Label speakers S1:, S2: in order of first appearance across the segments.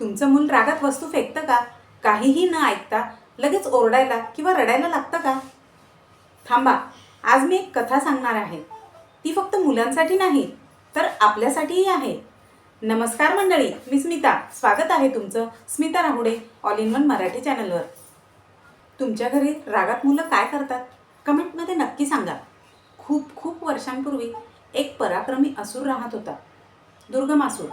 S1: तुमचं मूल रागात वस्तू फेकतं का? काहीही न ऐकता लगेच ओरडायला किंवा रडायला लागतं का? थांबा आज मी एक कथा सांगणार आहे. ती फक्त मुलांसाठी नाही तर आपल्यासाठीही आहे. नमस्कार मंडळी मी स्मिता. स्वागत आहे तुमचं Smita Rahude all in one Marathi चॅनलवर. तुमच्या घरी रागात मुलं काय करतात? कमेंटमध्ये नक्की सांगा. खूप खूप वर्षांपूर्वी एक पराक्रमी असुर राहत होता. दुर्गमासूर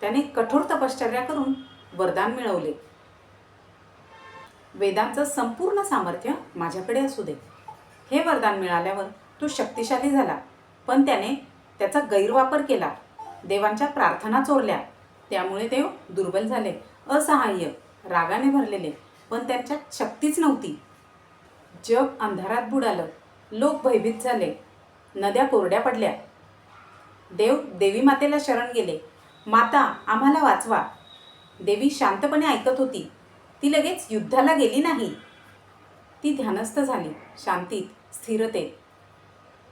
S1: त्याने कठोर तपश्चर्या करून वरदान मिळवले. वेदांचं संपूर्ण सामर्थ्य माझ्याकडे असू दे. हे वरदान मिळाल्यावर तो शक्तिशाली झाला. पण त्याने त्याचा गैरवापर केला. देवांच्या प्रार्थना चोरल्या. त्यामुळे देव दुर्बल झाले. असहाय्य. रागाने भरलेले. पण त्यांच्यात शक्तीच नव्हती. जग अंधारात बुडालं. लोक भयभीत झाले. नद्या कोरड्या पडल्या. देव देवी मातेला शरण गेले. माता आम्हाला वाचवा. देवी शांतपणे ऐकत होती. ती लगेच युद्धाला गेली नाही. ती ध्यानस्थ झाली शांतीत स्थिरतेत.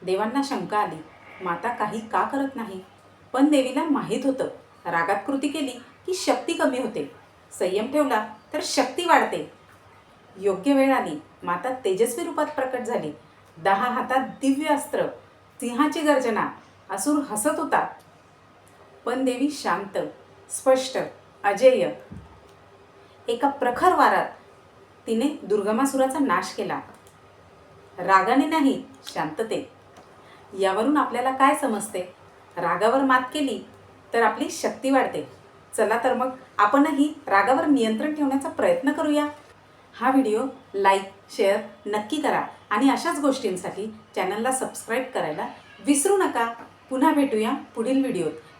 S1: देवांना शंका आली. माता काही का करत नाही? पण देवीला माहीत होतं. रागात कृती केली की शक्ती कमी होते. संयम ठेवला तर शक्ती वाढते. योग्य वेळ आली. माता तेजस्वी रूपात प्रकट झाली. दहा हातात दिव्य अस्त्र सिंहाची गर्जना. असूर हसत होता. पण देवी शांत स्पष्ट अजेय. एका प्रखर वारात तिने दुर्गमासुराचा नाश केला. रागाने नाही शांतते. यावरून आपल्याला काय समजते? रागावर मात केली तर आपली शक्ती वाढते. चला तर मग आपणही रागावर नियंत्रण ठेवण्याचा प्रयत्न करूया. हा व्हिडिओ लाईक शेअर नक्की करा आणि अशाच गोष्टींसाठी चॅनलला सबस्क्राईब करायला विसरू नका. पुन्हा भेटूया पुढील व्हिडिओत.